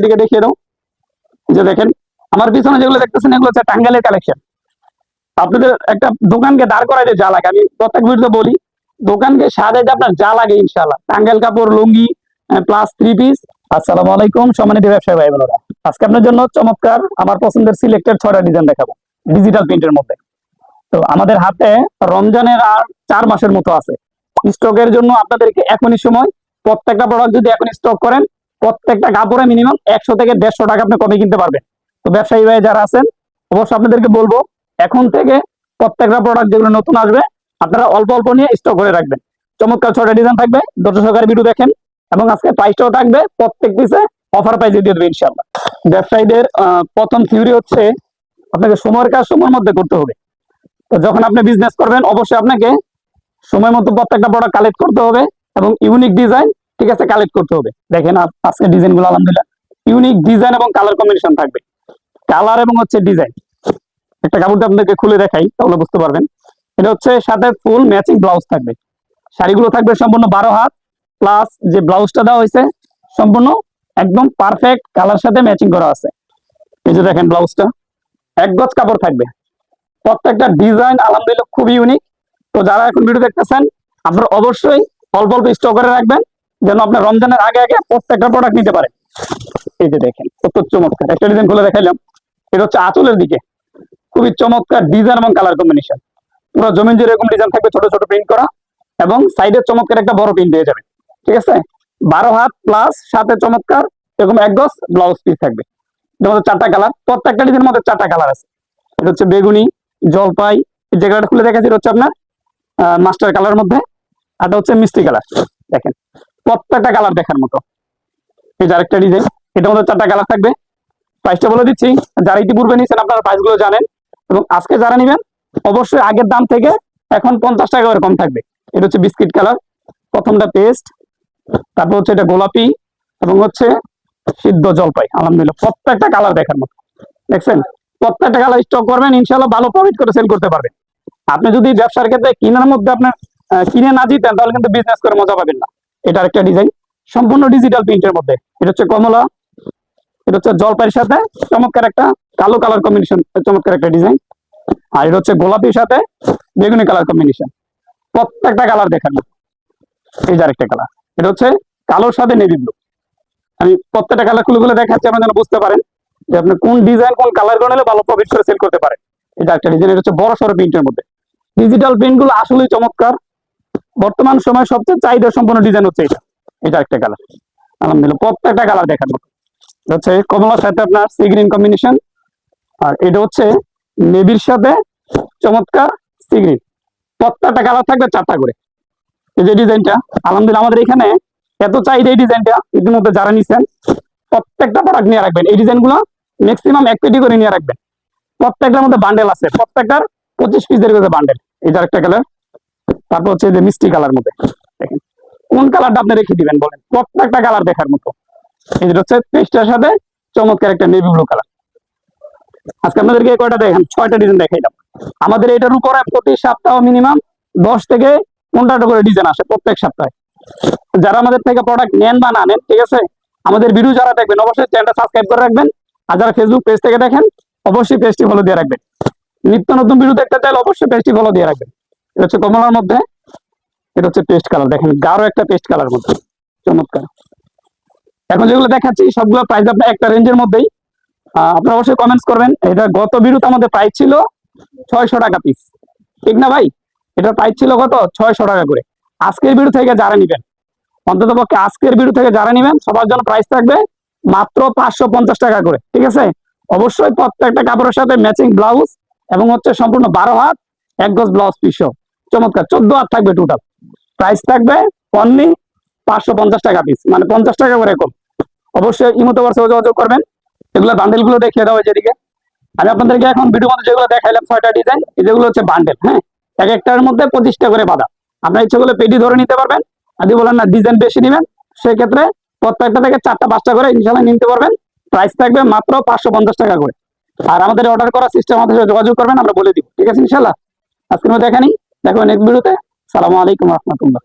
এদিকে দেখিয়ে দাও। যে দেখেন, আমার পিছনে যেগুলো দেখতেছেন, এগুলো হচ্ছে টাঙ্গাইলের কালেকশন আপনাদের একটা দোকানকে দাঁড় করাইতে যা লাগে। আমি প্রত্যেক ভিডিওতে বলি, দোকানকে সাজাইতে আপনার যা লাগে ইনশাল্লাহ টাঙ্গাইল কাপড়, লুঙ্গি প্লাস থ্রি পিস আসসালামু আলাইকুম, সম্মানিত ব্যবসায়ী ভাই বোনেরা আজকে আপনার জন্য চমৎকার, আমার পছন্দের সিলেক্টেড ছয়টা ডিজাইন দেখাবো ডিজিটাল প্রিন্টের মধ্যে। তো আমাদের হাতে রমজানের আর চার মাসের মতো আছে। স্টকের জন্য আপনাদেরকে এখনই সময়, প্রত্যেকটা প্রোডাক্ট যদি এখন স্টক করেন প্রত্যেকটা কাপড়ে মিনিমাম একশো থেকে দেড়শো টাকা আপনি কমে কিনতে পারবেন। তো ব্যবসায়ী ভাই যারা আছেন, অবশ্যই আপনাদেরকে বলব, এখন থেকে প্রত্যেকটা প্রোডাক্ট যেগুলো নতুন আসবে, আপনারা অল্প অল্প নিয়ে স্টক করে রাখবেন। চমৎকার ছটা ডিজাইন থাকবে, দর্শক সহকারে ভিডিও দেখেন, এবং আজকে প্রাইসটাও থাকবে, প্রত্যেক পিসে অফার প্রাইসে দিয়ে দেবে ইনশাল্লাহ ব্যবসায়ীদের প্রথম থিওরি হচ্ছে, আপনাকে সময়ের কাজ সময়ের মধ্যে করতে হবে। তো যখন আপনি বিজনেস করবেন, অবশ্যই আপনাকে সময় মতো প্রত্যেকটা প্রোডাক্ট কালেক্ট করতে হবে, এবং ইউনিক ডিজাইন ঠিক আছে কালেক্ট করতে হবে। দেখেন আজকে ডিজাইনগুলো আলহামদুলিল্লাহ ইউনিক ডিজাইন এবং কালার কম্বিনেশন থাকবে। কালার এবং হচ্ছে ডিজাইন একটা কাপড়টা আপনাদেরকে খুলে দেখাই, তাহলে বুঝতে পারবেন। এটা হচ্ছে সাথে ফুল ম্যাচিং ব্লাউজ থাকবে। শাড়িগুলো থাকবে সম্পূর্ণ বারো হাত প্লাস যে ব্লাউজটা দেওয়া হয়েছে, সম্পূর্ণ একদম পারফেক্ট কালার সাথে ম্যাচিং করা আছে। এই যে দেখেন ব্লাউজটা এক গজ কাপড় থাকবে। প্রত্যেকটা ডিজাইন আলহামদুলিল্লাহ খুবই ইউনিক তো যারা এখন ভিডিও দেখতেছেন, আপনারা অবশ্যই অল্প অল্প স্টক করে রাখবেন। যেন আপনার রমজানের আগে আগে প্রত্যেকটা প্রোডাক্ট নিতে পারেন এই যে দেখেন কত চমৎকার। একটা ডিজাইন খুলে দেখাইলাম। এটা হচ্ছে আঁচলের দিকে। খুবই চমৎকার ডিজাইন এবং কালার কম্বিনেশন পুরো জমিন জুড়ে এরকম ডিজাইন থাকবে, ছোট ছোট প্রিন্ট করা এবং সাইডে চমৎকার একটা বড় প্রিন্ট দিয়ে যাবে। ঠিক আছে? বারো হাত প্লাস সাথে চমৎকার এরকম এক গজ ব্লাউজ পিস থাকবে। মধ্যে চারটা কালার প্রত্যেকটা ডিজাইনের মধ্যে চারটা কালার আছে। এটা হচ্ছে বেগুনি, জলপাই যে কালারটা খুলে দেখাচ্ছি, এটা হচ্ছে আপনার মাস্টার কালার মধ্যে। আর হচ্ছে মিষ্টি কালার দেখেন প্রত্যেকটা কালার দেখার মতো। এই যে আরেকটা ডিজাইন এটার মধ্যে চারটা কালার থাকবে। প্রাইসটা বলে দিচ্ছি, যারা ইতিপূর্বে নিয়েছেন আপনারা প্রাইসগুলো জানেন। এবং আজকে যারা নেবেন, অবশ্যই আগের দাম থেকে এখন পঞ্চাশ টাকা করে কম থাকবে। এটা হচ্ছে বিস্কিট কালার প্রথমটা পেস্ট তারপর হচ্ছে এটা গোলাপি, এবং হচ্ছে সিদ্ধ জলপাই। আলহামদুলিল্লাহ, প্রত্যেকটা কালার দেখার মতো। দেখছেন? প্রত্যেকটা কালার স্টক করবেন ইনশাল্লাহ ভালো প্রফিট করে সেল করতে পারবেন। আপনি যদি ব্যবসার ক্ষেত্রে কিনার মধ্যে আপনার কিনে না জিতেন, তাহলে কিন্তু বিজনেস করে মজা পাবেন না। এটা একটা ডিজাইন সম্পূর্ণ ডিজিটাল প্রিন্টের মধ্যে। এটা হচ্ছে কমলা, এটা হচ্ছে জলপাইয়ের সাথে, চমৎকার একটা কালো কালার কম্বিনেশন চমৎকার একটা ডিজাইন আর এটা হচ্ছে গোলাপির সাথে, বেগুনি কালার কম্বিনেশন প্রত্যেকটা কালার মতো এই যে আরেকটা কালার এটা হচ্ছে কালোর সাথে নেভি ব্লু আমি প্রত্যেকটা কালার খুলে দেখাচ্ছি, আপনারা যেন বুঝতে পারেন যে আপনি কোন ডিজাইন কোন কালার নিলে ভালো প্রফিট করে সেল করতে পারেন। এটা একটা ডিজাইন এটা হচ্ছে বড় সড়ো প্রিন্টের মধ্যে। ডিজিটাল প্রিন্টগুলো আসলেই চমৎকার। বর্তমান সময় সবচেয়ে চাহিদা সম্পন্ন ডিজাইন হচ্ছে এটা। এটা একটা কালার আলহামদুলিল্লাহ, প্রত্যেকটা কালার দেখার মতো হচ্ছে কমলার সাথে আপনার সি গ্রিন কম্বিনেশন আর এটা হচ্ছে নেভির সাথে চমৎকার সি গ্রিন প্রত্যেকটা কালার থাকবে চারটা করে। এই যে ডিজাইনটা আলহামদুলিল্লাহ আমাদের এখানে এত চাহিদা এই ডিজাইনটা ইতিমধ্যে যারা নিছেন, প্রত্যেকটা প্রোডাক্ট নিয়ে রাখবেন। এই ডিজাইনগুলো ম্যাক্সিমাম এক পেটি করে নিয়ে রাখবেন। প্রত্যেকটার মধ্যে বান্ডেল আছে। প্রত্যেকটার পঁচিশ পিসের করে বান্ডেল এই একটা কালার তারপর হচ্ছে যে মিষ্টি কালার মধ্যে। দেখেন, কোন কালারটা আপনি রেখে দিবেন বলেন? প্রত্যেকটা কালার দেখার মতো। এই হচ্ছে পেস্টের সাথে চমৎকার একটা নেভি ব্লু কালার আজকে আপনাদেরকে কয়টা দেখেন ছয়টা ডিজাইন দেখাইলাম আমাদের এটার উপরে প্রতি সপ্তাহ মিনিমাম দশ থেকে পনেরোটা করে ডিজাইন আসে প্রত্যেক সপ্তাহে। যারা আমাদের থেকে প্রোডাক্ট নেন বা না নেন, ঠিক আছে? আমাদের ভিডিও যারা দেখবেন, অবশ্যই চ্যানেলটা সাবস্ক্রাইব করে রাখবেন। আর যারা ফেসবুক পেজ থেকে দেখেন, অবশ্যই পেজটি ফলো দিয়ে রাখবেন। নিত্য নতুন ভিডিও দেখতে চাইলে অবশ্যই পেজটি ফলো দিয়ে রাখবেন। এটা হচ্ছে কমলার মধ্যে, এটা হচ্ছে পেস্ট কালার দেখেন, গাঢ় একটা পেস্ট কালার মধ্যে, চমৎকার। এখন যেগুলো দেখাচ্ছি, সবগুলো প্রাইস আপনার একটা রেঞ্জের মধ্যেই। আপনারা অবশ্যই কমেন্টস করবেন, এটা গত ভিডিওতে আমাদের প্রাইস ছিল ছয়শো টাকা পিস ঠিক না ভাই? এটার প্রাইস ছিল কত? ছয়শো টাকা করে। আজকের ভিডিও থেকে যারা নিবেন, অন্তত পক্ষে আজকের ভিডিও থেকে যারা নিবেন, সবার জন্য প্রাইস থাকবে মাত্র পাঁচশো পঞ্চাশ টাকা করে। ঠিক আছে? অবশ্যই প্রত্যেকটা কাপড়ের সাথে ম্যাচিং ব্লাউজ এবং হচ্ছে সম্পূর্ণ বারো হাত, এক গজ ব্লাউজ পিস চমৎকার, চোদ্দ হাত থাকবে টোটাল প্রাইস থাকবে অনলি পাঁচশো পঞ্চাশ টাকা পিস মানে পঞ্চাশ টাকা করে কম। অবশ্যই ইমতো বর্ষে যোগাযোগ করবেন। এগুলো বান্ডেলগুলো দেখিয়ে দেওয়া যেদিকে আমি আপনাদেরকে এখন ভিডিও মধ্যে যেগুলো দেখাইলাম, ছয়টা ডিজাইন যেগুলো হচ্ছে বান্ডেল হ্যাঁ? এক একটার মধ্যে পঁচিশটা করে বাঁধা। আপনার ইচ্ছে করলে পেটি ধরে নিতে পারবেন। যদি বলেন না ডিজাইন বেশি নেবেন। সেক্ষেত্রে প্রত্যেকটা থেকে চারটা, পাঁচটা করে ইনশাল্লাহ নিতে পারবেন। প্রাইস থাকবে মাত্র পাঁচশো পঞ্চাশ টাকা করে। আর আমাদের অর্ডার করার সিস্টেম আমাদের যোগাযোগ করবেন, আমরা বলে দিব। ঠিক আছে, ইনশাল্লাহ। আজকের মধ্যে এখানেই। দেখো নেক্সট ভিডিওতে সালামু আলাইকুম রহমতুল্লাহ।